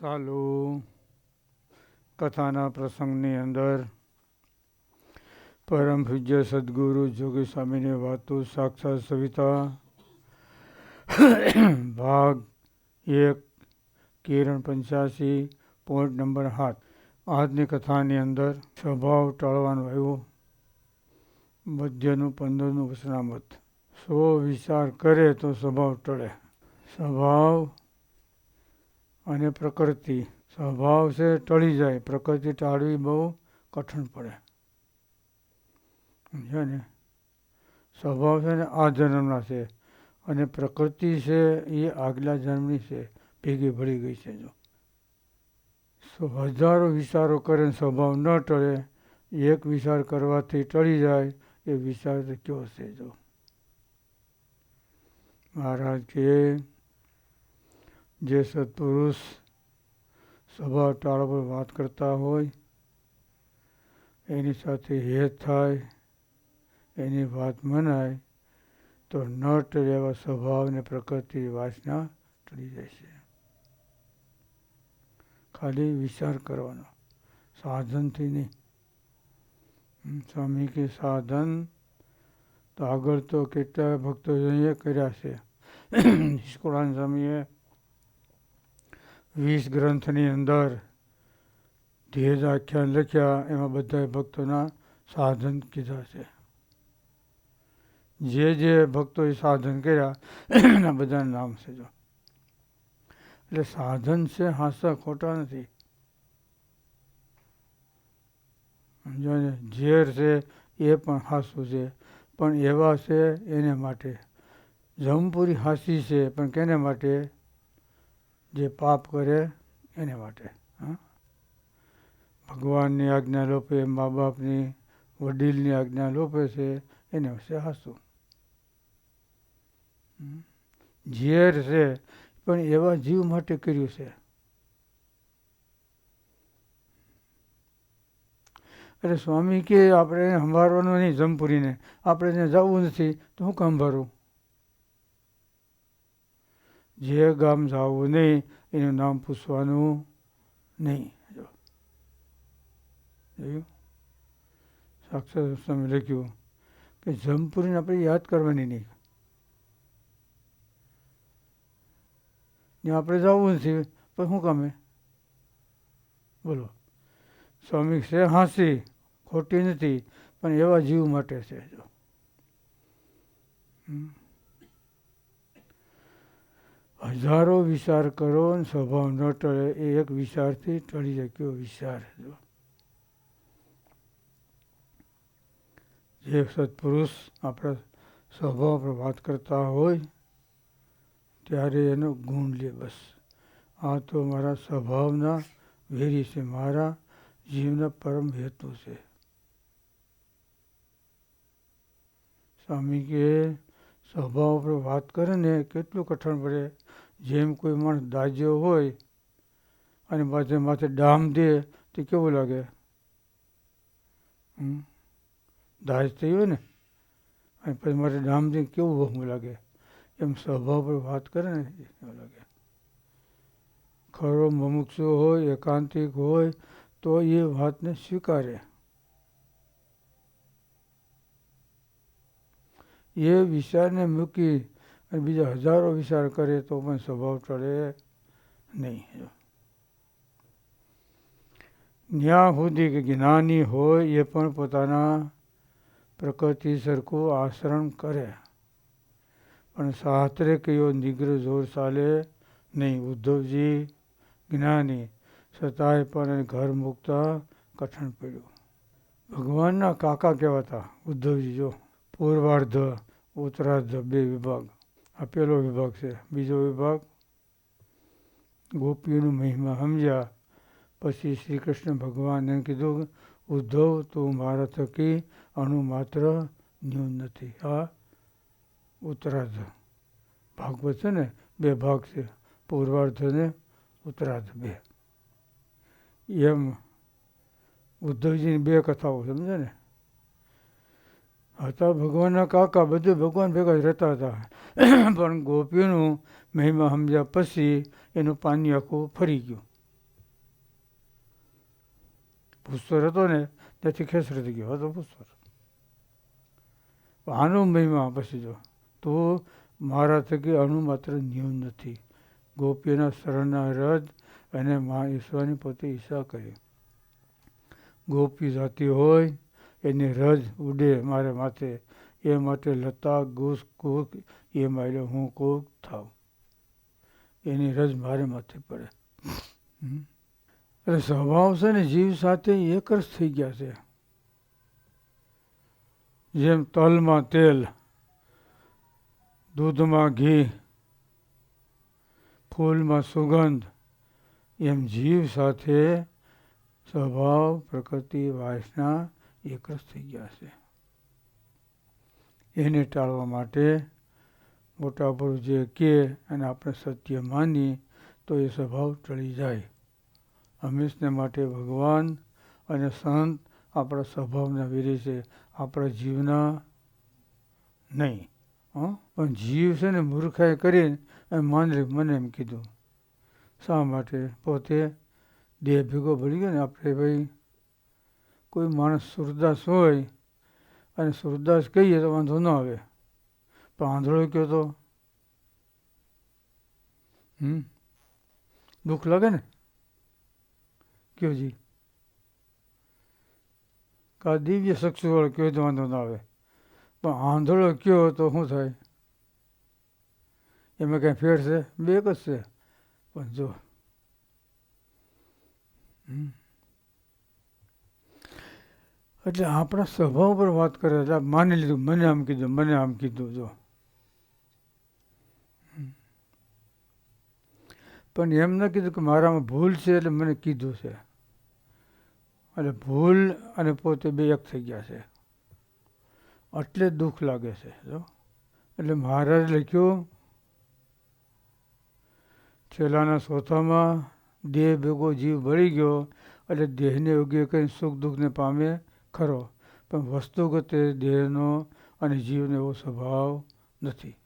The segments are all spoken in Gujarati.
સાલુ કથાના પ્રસંગની અંદર પરમ પૂજ્ય સદગુરુ જોગી સ્વામીની વાતો સાક્ષાત સવિતા. ભાગ એક, કિરણ પંચ્યાસી પોઈન્ટ નંબર સાત. આજની કથાની અંદર સ્વભાવ ટાળવાનો આવ્યો. મધ્યનું, પંદરનું વસનામત. સો વિચાર કરે તો સ્વભાવ ટળે. સ્વભાવ અને પ્રકૃતિ. સ્વભાવ છે, ટળી જાય. પ્રકૃતિ ટાળવી બહુ કઠણ પડે. સમજ્યા ને? સ્વભાવ છે ને, આ જન્મના છે. અને પ્રકૃતિ છે, એ આગલા જન્મની છે. ભેગી ભળી ગઈ છે જો. હજારો વિચારો કરે સ્વભાવ ન ટળે, એક વિચાર કરવાથી ટળી જાય, એ વિચાર કયો છે જો? મહારાજ કે જે સત્પુરુષ સ્વભાવ ટાળા પર વાત કરતા હોય, એની સાથે હેત થાય, એની વાત મનાય, તો ન સ્વભાવ સ્વભાવને પ્રકૃતિ વાસના ટળી જાય છે. ખાલી વિચાર કરવાનો. સાધનથી નહીં. સ્વામી કે સાધન તો આગળ તો કેટલા ભક્તોએ કર્યા છે. નિષ્કુળાન સ્વામીએ વીસ ગ્રંથની અંદર ધીરજ આખ્યાન લખ્યા, એમાં બધા ભક્તોના સાધન કીધા છે. જે જે ભક્તોએ સાધન કર્યા, એના બધાના નામ છે જો. એટલે સાધન છે, હાસા ખોટા નથી. સમજો ઝેર છે, એ પણ હાસું છે. પણ એવા છે, એને માટે. જમપુરી હાસી છે, પણ કેને માટે? જે પાપ કરે એને માટે, હા. ભગવાનની આજ્ઞા લોપે મા બાપની વડીલની આજ્ઞા લોપે છે, એને વિશે હાસું. ઝેર છે, પણ એવા જીવ માટે કર્યું છે. અરે સ્વામી કે, આપણે સંભાળવાનું નહીં જમપુરીને. આપણે એને જવું નથી, તો હું કામ ભરું? જે ગામ જવું નહીં, એનું નામ પૂછવાનું નહીં. જોયું? સાક્ષાત સ્વામી લખ્યું કે જમપુરીને આપણે યાદ કરવાની નહીં. ત્યાં આપણે જવું નથી, પણ શું કામે? બોલો. સ્વામી છે હાંસી, ખોટી નથી, પણ એવા જીવ માટે છે, જો. હજારો વિચાર કરો ને સ્વભાવ ન ટળે એ એક વિચારથી ટળી શક્યો વિચાર જો. જે સત્પુરુષ આપણા સ્વભાવ પર વાત કરતા હોય, ત્યારે એનો ગુણ લે બસ. આ તો મારા સ્વભાવના વેરી છે, મારા જીવના પરમ હેતુ છે. સ્વામી કે, સ્વભાવ પર વાત કરે ને, કેટલું કઠણ પડે. જેમ કોઈ માણસ દાજ્યો હોય અને માથે માથે ડામ દે, તો કેવું લાગે? દાજ થઈ હોય ને, અને પછી મારે ડામ દે, કેવું બહુ લાગે? એમ સ્વભાવ પર વાત કરે ને એવું લાગે? ખરો મુમુક્ષુ હોય, એકાંતિક હોય, તો એ વાતને સ્વીકારે. એ વિચારને મૂકી અને બીજા હજારો વિચાર કરે તો પણ સ્વભાવ ટળે નહીં. ન્યા સુધી કે જ્ઞાની હોય એ પણ પોતાના પ્રકૃતિ સરખું આચરણ કરે. પણ શાસ્ત્રે કયો નિગ્ર જોર ચાલે નહીં? ઉદ્ધવજી જ્ઞાની છતાંય પણ ઘર મૂકતા કઠણ પડ્યું. ભગવાનના કાકા કહેવાતા, ઉદ્ધવજી, જો પૂર્વાર્ધ, ઉત્તરાર્ધ બે વિભાગ આ પહેલો વિભાગ છે. બીજો વિભાગ ગોપીઓનું મહિમા સમજ્યા. પછી શ્રી કૃષ્ણ ભગવાને કીધું, ઉદ્ધવ, તું મારા થકી અણુ માત્ર ન્યૂન નથી. આ ઉત્તરાર્ધ. ભાગવત છે ને, બે ભાગ છે. પૂર્વાર્ધ ને ઉત્તરાર્ધ બે. એમ ઉદ્ધવજીની બે કથાઓ સમજે ને? હતા ભગવાનના કાકા બધું ભગવાન ભેગા જ રહેતા હતા. પણ ગોપીઓનું મહિમા સમજ્યા પછી એનું પાણી આખું ફરી ગયું. ભૂસ્તર હતો ને, ત્યાંથી ખેસર થઈ ગયો. હતો ભૂસ્તર આનો મહિમા પછી જો, તો મારા થકી અણુ માત્ર નિયમ નથી. ગોપીના શરણના રજ અને મા ઈશ્વરની પોતે ઈશા કરી. ગોપી જાતિ હોય એની રજ ઉડે મારે માથે, એ માટે લતા ગુસ કૂક એ મારે હું કૂક થાઉં. એની રજ મારે માથે પડે. એટલે સ્વભાવ છે ને જીવ સાથે એક જ થઈ ગયા છે. જેમ તલમાં તેલ, દૂધમાં ઘી, ફૂલમાં સુગંધ, એમ જીવ સાથે સ્વભાવ, પ્રકૃતિ, વાસના એક જ થઈ ગયા છે. એને ટાળવા માટે મોટા પુરુષ જે કહે અને આપણે સત્ય માની તો એ સ્વભાવ ટળી જાય. હંમેશને માટે ભગવાન અને સંત આપણા સ્વભાવના વીરે છે. આપણા જીવના નહીં, હં? પણ જીવ છે ને મૂર્ખાએ કરીને એમ માની મને એમ કીધું. શા માટે? પોતે દેહ ભેગો ભળી ગયો ને આપણે ભાઈ કોઈ માણસ સુરદાસ હોય અને સુરદાસ કહીએ તો વાંધો ન આવે. પણ આંધળો કહો તો? હમ? દુઃખ લાગે ને? કયો જી? કા દિવ્ય શખ્સવાળો કયો તો વાંધો ન આવે. પણ આંધળો કયો તો શું થાય? એમાં કાંઈ ફેર છે? બે જ છે. પણ જો. એટલે આપણા સ્વભાવ પર વાત કરે એટલે માની લીધું, મને આમ કીધું, મને આમ કીધું, જો. પણ એમ ન કીધું કે મારામાં ભૂલ છે એટલે મને કીધું છે. એટલે ભૂલ અને પોતે બે એક થઈ ગયા છે. એટલે દુઃખ લાગે છે, જો. એટલે મહારાજ લખ્યું, છેલ્લાના સોથામાં દેહ ભેગો જીવ ભળી ગયો, એટલે દેહને યોગ્ય કંઈ સુખ દુઃખને પામે ખરો, પણ વસ્તુગત દેહનો અને જીવનો એવો સ્વભાવ નથી.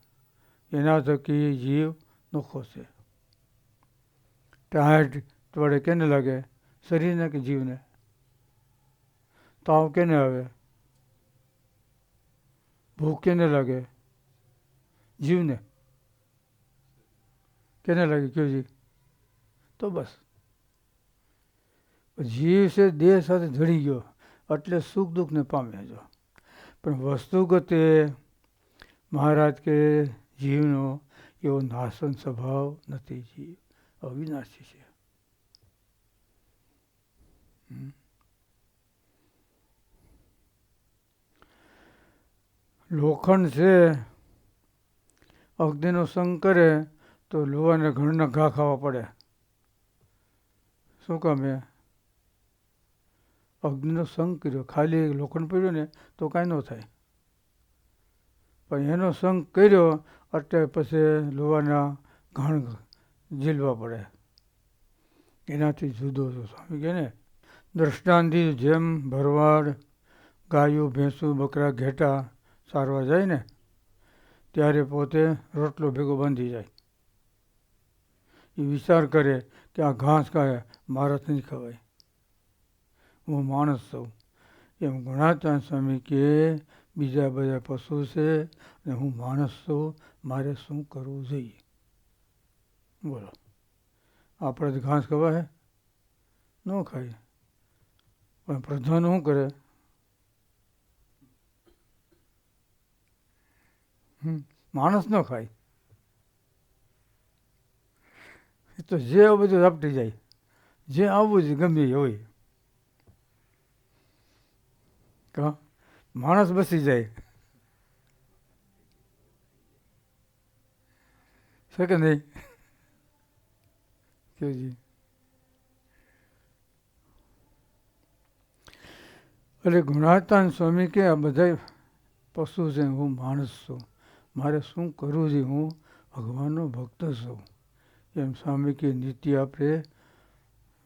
એના થકી જીવ નોખો છે. ટાઢ વડે કેને લાગે? શરીરને કે જીવને? તાવ કેને આવે? ભૂખ કેને લાગે? જીવને? કેને લાગે? કયો જીવ? તો બસ. જીવ છે, દેહ સાથે જડી ગયો. એટલે સુખ દુઃખને પામે છો પણ વસ્તુગતે મહારાજ કે જીવનો એવો નાશન સ્વભાવ નથી જીવ અવિનાશી છે. લોખંડ છે, અગ્નિનો સંગ કરે તો લોહાને ઘણના ઘા ખાવા પડે. શું કામે અગ્નિનો સંગ કર્યો. ખાલી લોખંડ પડ્યો ને તો કાંઈ ન થાય. પણ એનો સંગ કર્યો એટલે પછી લોહાના ઘણ ઝીલવા પડે. એનાથી જુદો છો. સ્વામી કે ને દ્રષ્ટાંતિ જેમ ભરવાડ, ગાયું, ભેંસું, બકરા ઘેટા સારવા જાય ને, ત્યારે પોતે રોટલો ભેગો બાંધી જાય. એ વિચાર કરે કે આ ઘાસ ખાય મારાથી ખવાય. હું માણસ છું. એમ ગુણાચાંદ સ્વામી કે બીજા બધા પશુ છે અને હું માણસ છું, મારે શું કરવું જોઈએ? બોલો. આપણે જ ઘાસ ખવાય ન ખાય પણ પ્રધાન શું કરે? માણસ ન ખાય. એ તો જે બધું આપટી જાય. જે આવવું જ ગમે હોય. કા માણસ બસી જાય. છે કે નહીં? કેવજી? એટલે ગુણાતાન સ્વામી કે આ બધા પશુ છે, હું માણસ છું. મારે શું કરવું છે? હું ભગવાનનો ભક્ત છું. એમ સ્વામી કે નીતિ આપણે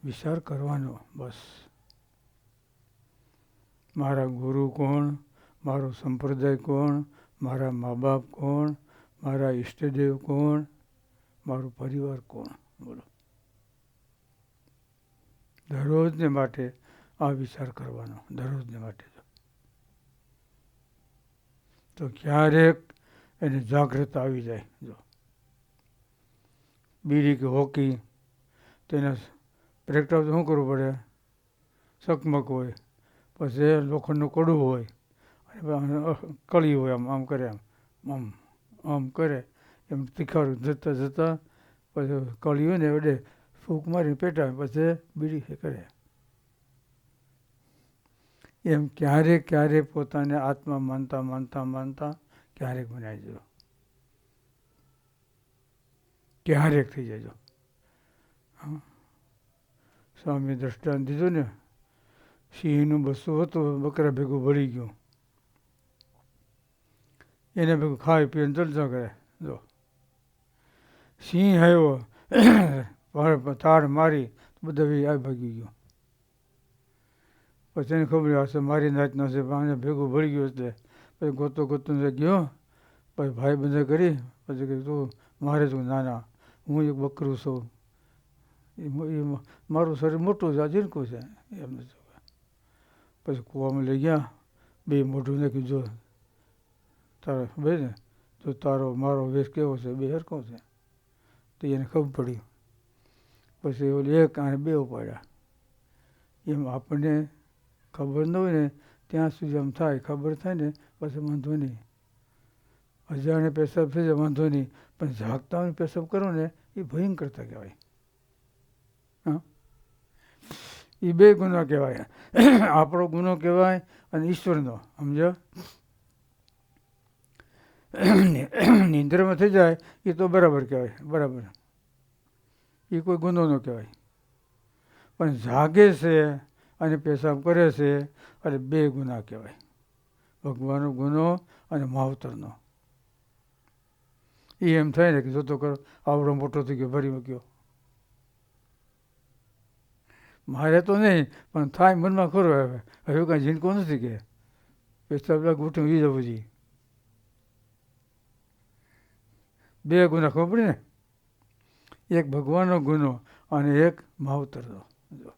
વિચાર કરવાનો, બસ. મારા ગુરુ કોણ? મારો સંપ્રદાય કોણ? મારા મા બાપ કોણ? મારા ઈષ્ટદેવ કોણ? મારો પરિવાર કોણ? બોલો. દરરોજને માટે આ વિચાર કરવાનો, દરરોજને માટે તો. ક્યારેક એને જાગૃત આવી જાય, જો. બીડી કે હોકી, તેના પ્રેક્ટિસ શું કરવું પડે? સકમક હોય. પછી લોખંડનું કડું હોય, અને કળી હોય આમ આમ કરે આમ આમ આમ કરે, એમ તીખાડું જતાં જતાં પછી કળી હોય ને વડે ફૂંક મારી પેટાવે, પછી બીડી કરે. એમ ક્યારેક ક્યારેક પોતાને આત્મા માનતા માનતા માનતા ક્યારેક બનાવી દેજો ક્યારેક થઈ જજો સ્વામી દ્રષ્ટાંત દીધું ને સિંહનું બસું હતું, બકરા ભેગું ભળી ગયું. એને ભેગું ખાઈ પીને જલસા કરે જો. સિંહ આવ્યો તાર મારી, બધા આ ભાગી ગયો. પછી એને ખબર હશે મારી નાચનો છે, પણ ભેગું ભળી ગયું એટલે. પછી ગોતો ગોતો ગયો. પછી ભાઈ બંધ કરી, પછી કહ્યું, તું મારે તું નાના, હું એક બકરું છું. એ મારું શરીર મોટું છે, આ ઝીણકું છે. એમ પછી કૂવામાં લઈ ગયા. બે મોઢું નાખ્યું, જો તારા બે ને? તો તારો, મારો વેશ કેવો છે? બે હરકો છે. તો એને ખબર પડી. પછી ઓલી એક અને બે ઉપાડ્યા. એમ આપણને ખબર ન હોય ને, ત્યાં સુધી આમ થાય. ખબર થાય ને, પછી વાંધો નહીં. અજાણે પેશાબ થઈ જાય વાંધો નહીં. પણ જાગતા હોય પેશાબ કરો ને, એ ભયંકરતા કહેવાય. હા? એ બે ગુનો કહેવાય. આપણો ગુનો કહેવાય અને ઈશ્વરનો, સમજો? નિંદ્રમાં થઈ જાય એ તો બરાબર કહેવાય, બરાબર. એ કોઈ ગુનો ન કહેવાય. પણ જાગે છે અને પેશાબ કરે છે અને બે ગુના કહેવાય. ભગવાનનો ગુનો અને માવતરનો. એ એમ થાય ને કે જોતો કરો આવડો મોટો થઈ ગયો, ભરી મૂક્યો. મારે તો નહીં પણ થાય મનમાં ખરો હવે હવે કાંઈ ઝીણકો નથી કે પેશાબ લાગ ઉઠું ઈ જવું જોઈએ બે ગુના ખબર ને એક ભગવાનનો ગુનો અને એક માવતરનો જો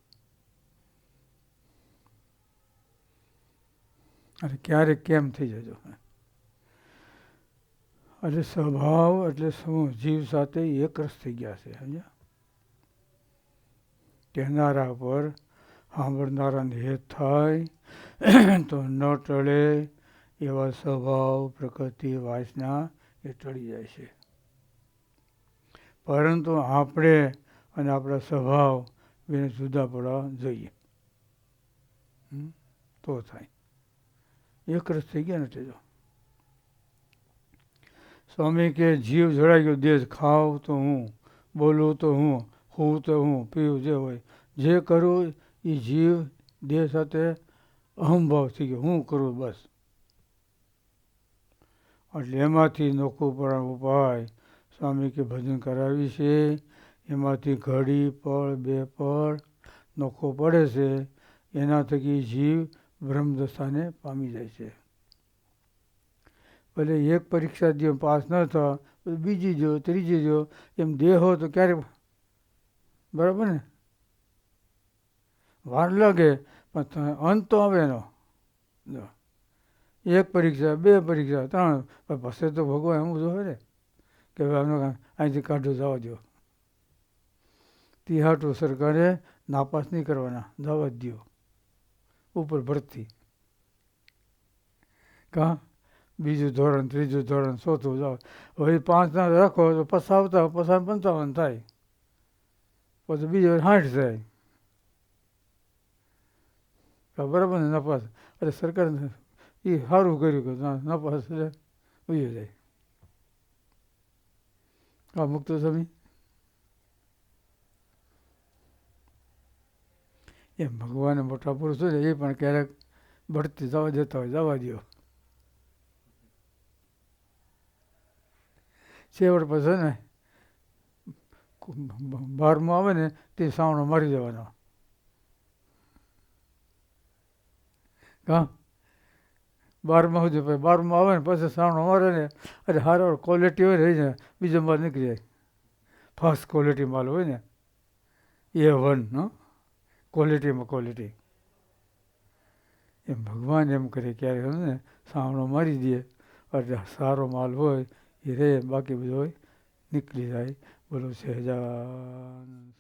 અને ક્યારેક કેમ થઈ જજો એટલે સ્વભાવ એટલે શું જીવ સાથે એકરસ થઈ ગયા છે સમજ્યા કહેનારા પર સાંભળનારાને હેત થાય. તો ન ટળે એવા સ્વભાવ, પ્રકૃતિ, વાસના એ ટળી જાય છે. પરંતુ આપણે અને આપણા સ્વભાવ બેને જુદા પડવા જોઈએ. તો થાય. એક રસ થઈ ગયા નથી જો સ્વામી કે, જીવ જડાઈ ગયો દેશ ખાવ તો હું, બોલું તો હું. હું તો હું પીવું જે હોય, જે કરું એ જીવ, દેહ સાથે અહમભાવ થઈ ગયો. હું કરું બસ. એટલે એમાંથી નોખું ઉપાય સ્વામી કે ભજન કરાવી છે. એમાંથી ઘડી, પળ, બે પળ નોખો પડે છે. એના થકી જીવ બ્રહ્મદશાને પામી જાય છે. ભલે એક પરીક્ષા જો પાસ ન થવા બીજી જો, ત્રીજી જો, એમ દેહ તો ક્યારે બરાબર ને? વાર લાગે, પણ અંત તો આવે એનો. એક પરીક્ષા, બે પરીક્ષા, ત્રણ, પણ પછી તો ભગવાન એમ જોવે ને, કે હવે આમને અહીંથી કાઢો, જવા દો તિહાટો સરકારે નાપાસ નહીં કરવાના, જવા દો ઉપર ભરતી કાં? બીજું ધોરણ, ત્રીજું ધોરણ, ચોથું, જાઓ. હવે પાંચ ના રાખો, તો પસાવતા પસાવ પંચાવન થાય. પછી બીજી વાર સાઠ થાય બરાબર ને નપાસ. એટલે સરકાર એ સારું કર્યું કે નપાસ ઉયો જાય. આ મુક્ત સ્વામી. એમ ભગવાન મોટા પુરુષો છે એ પણ ક્યારેક ભરતી જવા જતા હોય, જવા દો છેવટ પછી ને બારમો આવે ને તે સાવણો મારી દેવાનો કા બારમાં સુધી પછી બારમાં આવે ને પછી સાવણો મારે ને, અરે સારો ક્વોલિટી હોય ને બીજો માલ નીકળી જાય. ફર્સ્ટ ક્વોલિટી માલ હોય ને. એ વન, હં? ક્વોલિટીમાં ક્વોલિટી એમ ભગવાન એમ કરે ક્યારેક ને સાવણો મારી દે. અરે સારો માલ હોય, એ રહે બાકી બધો નીકળી જાય. બોલો સહેજાનંદ